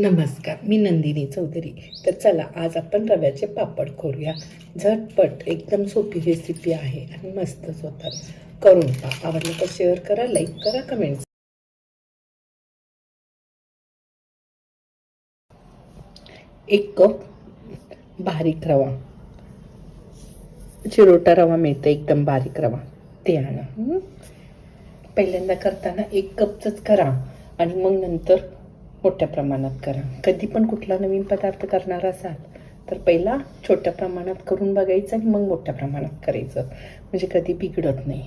नमस्कार मी नंदिनी चौधरी. तर चला आज आपण रव्याचे पापड करूया झटपट एकदम सोपी रेसिपी आहे आणि मस्तच होतात करून पा आवडलं तर शेअर करा लाईक करा कमेंट एक कप बारीक रवा. चिरोटा रवा मिळतं एकदम बारीक रवा. ते आणा. पहिल्यांदा करताना एक कपचंच करा आणि मग नंतर मोठ्या प्रमाणात करा. कधी पण कुठला नवीन पदार्थ करणार असाल तर पहिला छोट्या प्रमाणात करून बघायचं आणि मग मोठ्या प्रमाणात करायचं. म्हणजे कधी बिघडत नाही.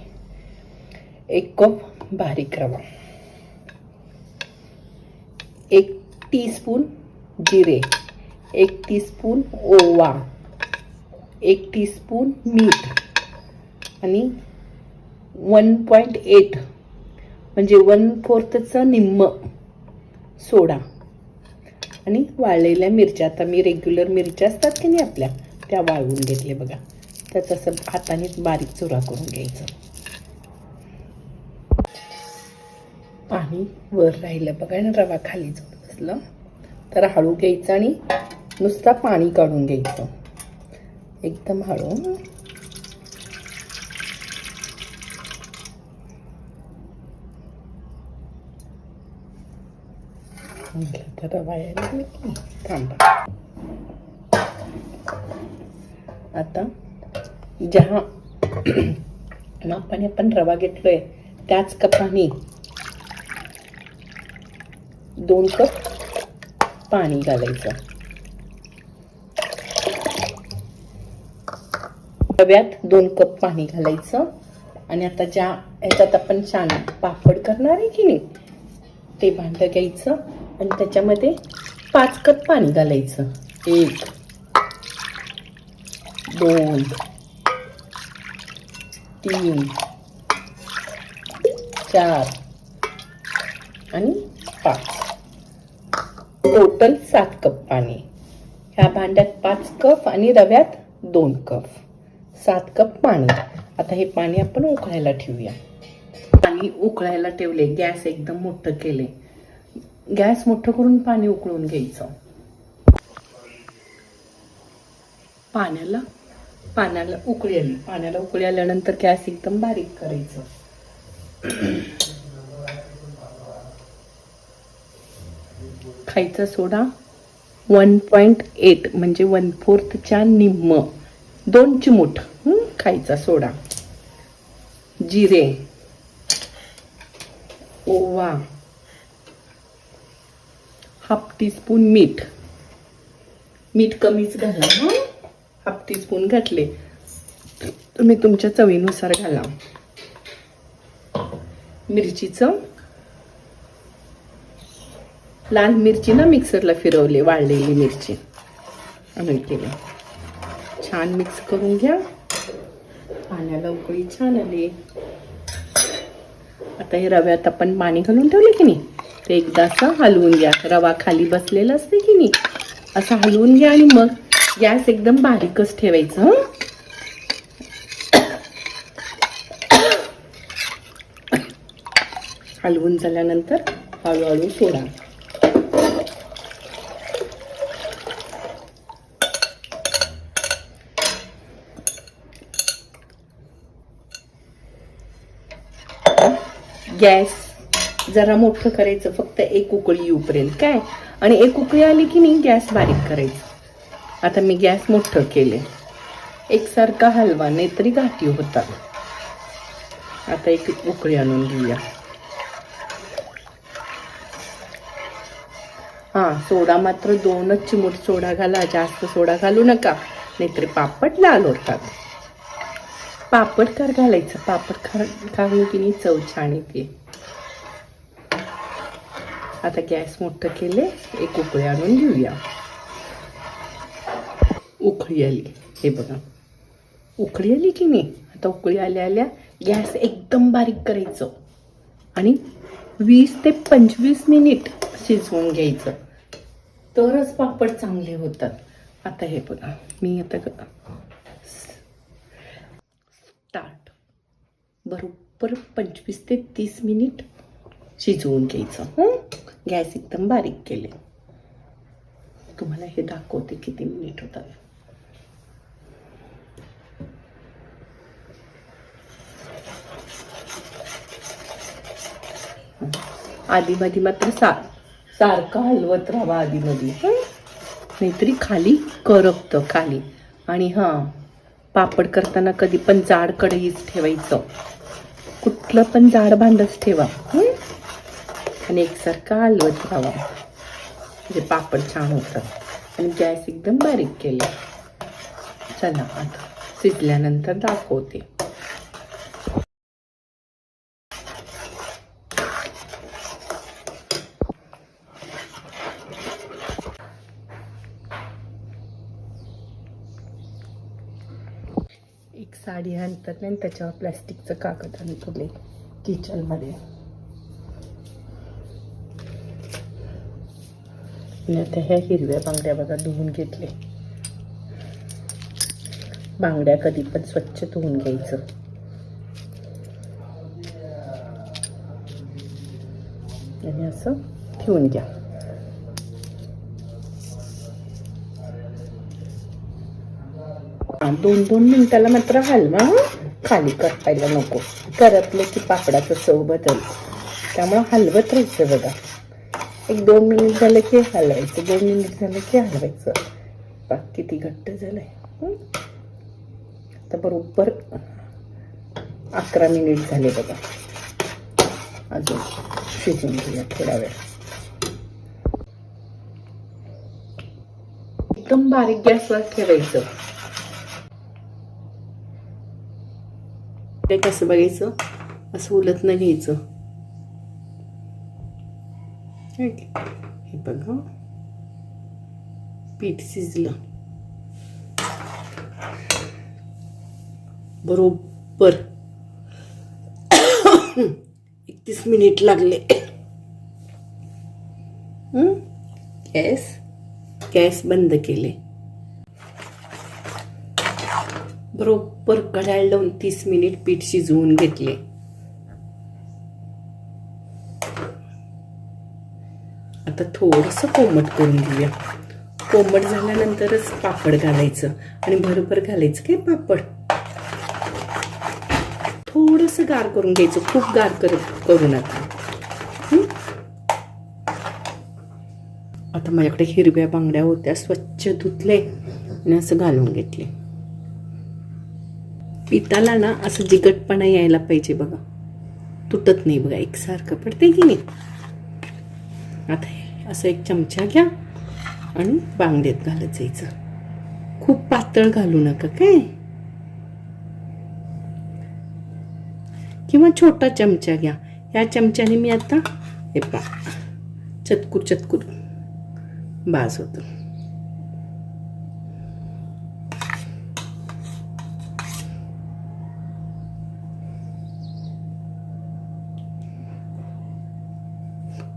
एक कप बारीक रवा. एक टीस्पून जिरे. एक टीस्पून ओवा. एक टीस्पून मीठ. आणि वन पॉईंट एट म्हणजे वन फोर्थचं निम्म. सोडा. आणि वाळलेल्या मिरच्या आता मी रेग्युलर मिरच्या असतात की नाही आपल्या त्या वाळवून घेतले बघा. त्याचं तसं हातानेच बारीक चुरा करून घ्यायचं. पाणी वर राहिलं बघा ना रवा खाली जाऊन बसलं. तर हळू घ्यायचं आणि नुसता पाणी काढून घ्यायचं. एकदम हळू म्हटलं तर थांबा. आता ज्या मापाने आपण रवा घेतलोय त्याच कपाने दोन कप पाणी घालायचं. रव्यात दोन कप पाणी घालायचं. आणि आता ज्या ह्याच्यात आपण छान पापड करणार आहे की नाही ते भांडं घ्यायचं. आणि त्याच्यामध्ये पाच कप पाणी घालायचं. एक दोन तीन चार आणि पाच. टोटल सात कप पाणी. ह्या भांड्यात पाच कप आणि रव्यात दोन कप. सात कप पाणी. आता हे पाणी आपण उकळायला ठेवूया. पाणी उकळायला ठेवले गॅस एकदम मोठं केले गॅस मोठं करून पाणी उकळून घ्यायचं. पाण्याला पाण्याला उकळी आली पाण्याला उकळी आल्यानंतर गॅस एकदम बारीक करायचं. खायचा सोडा. वन पॉईंट एट म्हणजे वन फोर्थच्या निम्म. दोन चिमूट खायचा सोडा. जिरे. ओवा. हाफ टीस्पून मीठ. मीठ कमीच घाला हं? हाफ टीस्पून घातले. तुम्ही तुमच्या चवीनुसार घाला. मिरचीचं लाल मिरची ना मिक्सरला फिरवली वाळलेली मिरची. आणून केली. छान मिक्स करून घ्या. पाण्याला उकळी छान आली. आता हे रव्यात आपण पाणी घालून ठेवले की नाही? ते एकदा असं हलवून घ्या. रवा खाली बसलेला असते की नाही? असं हलवून घ्या आणि मग गॅस एकदम बारीकच ठेवायचं हलवून झाल्यानंतर हळूहळू सोडा. गॅस जरा मोठं करायचं फक्त एक उकळी उपरेल काय? आणि एक उकळी आली की नाही गॅस बारीक करायचं. आता मी गॅस मोठं केले एकसारखा हलवा नेत्री घाटी होतात आता एक उकळी आणून घेऊया हां सोडा मात्र दोनच चिमूट सोडा घाला जास्त सोडा घालू नका. नाहीतर पापड लाल होतात. पापड खार घालायचं? पापड खार घालून की नाही? चव छान येते. आता गॅस मोठं केले एक उकळी आणून घेऊया. उकळी आली. हे बघा. उकळी आली की नाही? आता उकळी आल्या आल्या गॅस एकदम बारीक करायचं. आणि वीस ते पंचवीस मिनिट शिजवून घ्यायचं. तरच पापड चांगले होतात. आता हे बघा. मी आता स्टार्ट. बरोबर पंचवीस ते तीस मिनिट शिजवून घ्यायचं. हं? गॅस एकदम बारीक केले. तुम्हाला हे दाखवते किती मिनिट होतात आधीमध्ये मात्र सार सारखं हलवत राहावा आधीमध्ये मधी. नाहीतरी खाली करपतं खाली. आणि हां पापड करताना कधी पण जाड कढईच ठेवायचं. कुठलं पण जाड भांडच ठेवा. हं? आणि एकसारखा हलवत राहावा म्हणजे पापड छान होतात. आणि गॅस एकदम बारीक केला. चला आता शिजल्यानंतर दाखवते. एक साडी आणतात आणि त्याच्यावर प्लॅस्टिकचं कागद आणतले किचनमध्ये मी आता ह्या हिरव्या बांगड्या बघा धुवून घेतले. बांगड्या कधी पण स्वच्छ धुवून घ्यायचं. आणि असं ठेवून घ्या. दोन दोन मिनिटाला मात्र हलवा खाली करपायला नको. करपले की पापडाचं चव बदल. त्यामुळं हलवत राहायचं बघा. एक दोन मिनिट झालं की हलवायचं दोन मिनिट झालं की हलवायचं. बघ किती घट्ट झालंय. आता बरोबर अकरा मिनिट झाले बघा. अजून शिजून घेऊया थोडा वेळ. एकदम बारीक गॅसवर ठेवायचं. ते कसं बघायचं? असं उलत न घ्यायचं. पीठ शिजलं बरोबर। एकतीस मिनिट लागले हं? गॅस? गॅस बंद केले बरोबर लावून तीस मिनिट पीठ शिजवून घेतले आता थोडंसं कोमट करून घेऊया. कोमट झाल्यानंतरच पापड घालायचं आणि भरभर घालायचं काय पापड. थोडंसं गार करून घ्यायचं खूप गार कर करू नका. आता माझ्याकडे हिरव्या बांगड्या होत्या स्वच्छ धुतले आणि असं घालून घेतले. पिताला ना असं जिगटपणा यायला पाहिजे बघा. तुटत नाही बघा एकसारखं पडते की नाही? आता असं एक चमचा घ्या आणि बांगड्यात घालत जायचं. खूप पातळ घालू नका काय? किंवा छोटा चमचा घ्या. या चमच्याने मी आता हे पा चतकुर चतकुर बाज होतो.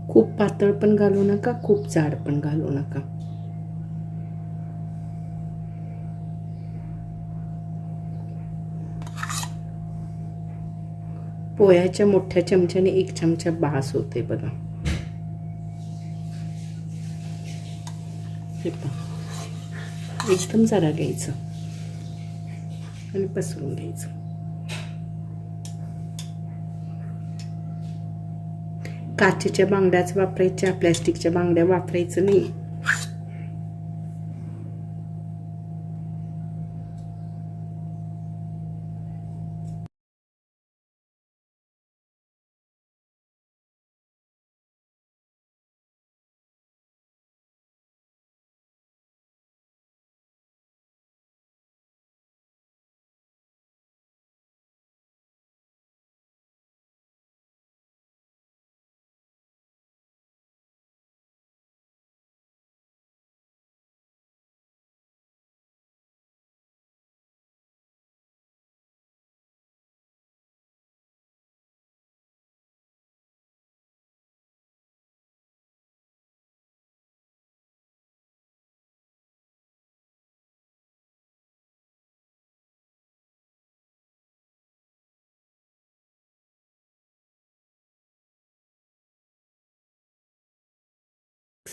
खूप पातळ पण घालू नका खूप जाड पण घालू नका. पोह्याच्या मोठ्या चमच्याने एक चमचा बास होते बघा. एकदम जरा घ्यायचं आणि पसरून घ्यायचं. काचेच्या बांगड्याच वापरायच्या प्लॅस्टिकच्या बांगड्या वापरायचं नाही.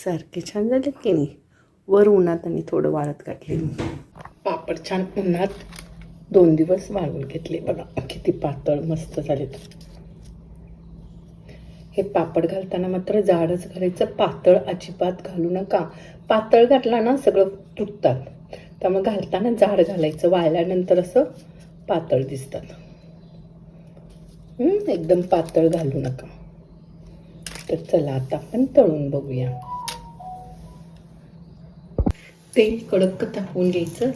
सारखे छान झाले की नाही? वर उन्हात आणि थोडं वाळत घातले. पापड छान उन्हात दोन दिवस वाळवून घेतले. बघा किती पातळ मस्त झालेत हे पापड घालताना मात्र जाडच घालायचं. पातळ अजिबात घालू नका. पातळ घातला ना सगळं तुटतात. त्यामुळे घालताना जाड घालायचं. वाळल्यानंतर असं पातळ दिसतात. एकदम पातळ घालू नका. तर चला आता आपण तळून बघूया. तेल कडक तापवून घ्यायचं.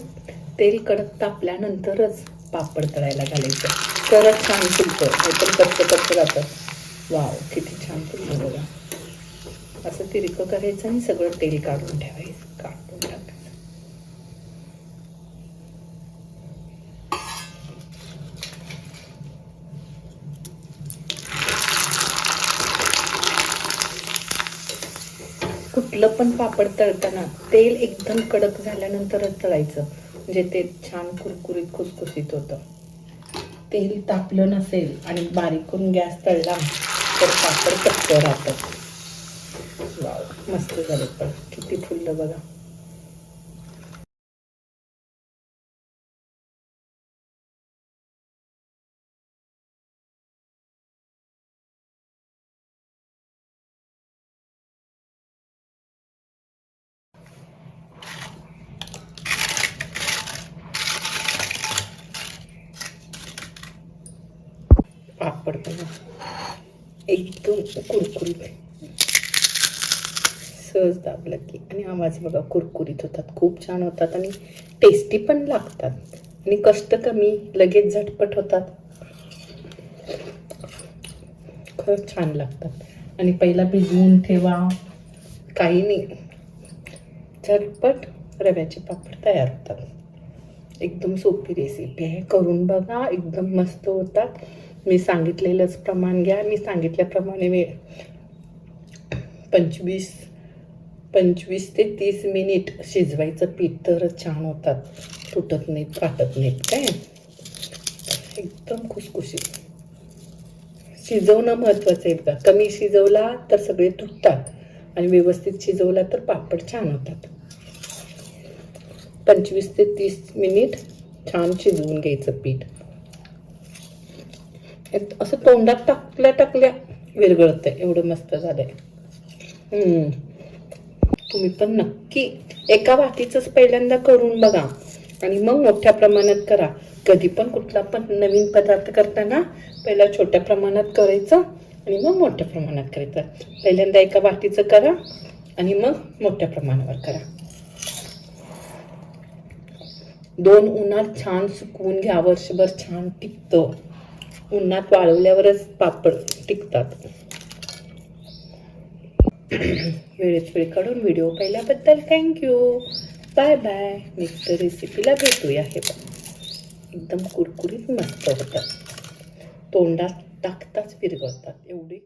तेल कडक तापल्यानंतरच पापड तळायला घालायचं. तरच छान फुलतं नाहीतर कच्चं कच्चं जातं. वाव किती छान फुलतं बघा. असं तिरकं करायचं आणि सगळं तेल काढून ठेवायचं काढून टाकायचं कुठलं पण पापड तळताना तेल एकदम कडक झाल्यानंतरच तळायचं. म्हणजे ते छान कुरकुरीत खुसखुशीत होतं. तेल तापलं नसेल आणि बारीक करून गॅस तळला तर पापड कच्चं राहतं वाव मस्त झालं पण. किती फुललं बघा. पापड बघा एकदम कुरकुरीत सहज दाबलं की. आणि आवाज बघा कुरकुरीत होतात. खूप छान होतात आणि टेस्टी पण लागतात. आणि कष्ट कमी लगेच झटपट होतात. खरंच छान लागतात. आणि पहिला भिजवून ठेवा. काही नाही. झटपट रव्याचे पापड तयार होतात. एकदम सोपी रेसिपी आहे. करून बघा. एकदम मस्त होतात. मी सांगितलेलंच प्रमाण घ्या. मी सांगितल्याप्रमाणे मी पंचवीस पंचवीस ते तीस मिनिट शिजवायचं पीठ तरच छान होतात. तुटत नाहीत फाटत नाहीत. काय? एकदम खुसखुशीत. शिजवणं महत्त्वाचं आहे बघा. कमी शिजवला तर सगळे तुटतात आणि व्यवस्थित शिजवला तर पापड छान होतात. पंचवीस ते तीस मिनिट छान शिजवून घ्यायचं पीठ. असं तोंडात टाकल्या टाकल्या विरघळतंय. एवढं मस्त झालंय. हम्म. तुम्ही पण नक्की एका वाटीचंच पहिल्यांदा करून बघा आणि मग मोठ्या प्रमाणात करा. कधी पण कुठला पण नवीन पदार्थ करताना पहिला छोट्या प्रमाणात करायचं आणि मग मोठ्या प्रमाणात करायचं. पहिल्यांदा एका वाटीचं करा आणि मग मोठ्या प्रमाणावर करा. दोन उन्हात छान सुकवून घ्या. वर्षभर छान टिकतं. उन्हात वाळवल्यावरच पापड टिकतात. वेळेत वेळ काढून व्हिडिओ पाहिल्याबद्दल थँक्यू बाय बाय नेक्स्ट रेसिपीला भेटूया हे पण एकदम कुरकुरीत मस्त होतात तोंडात टाकताच विरघळतात. एवढी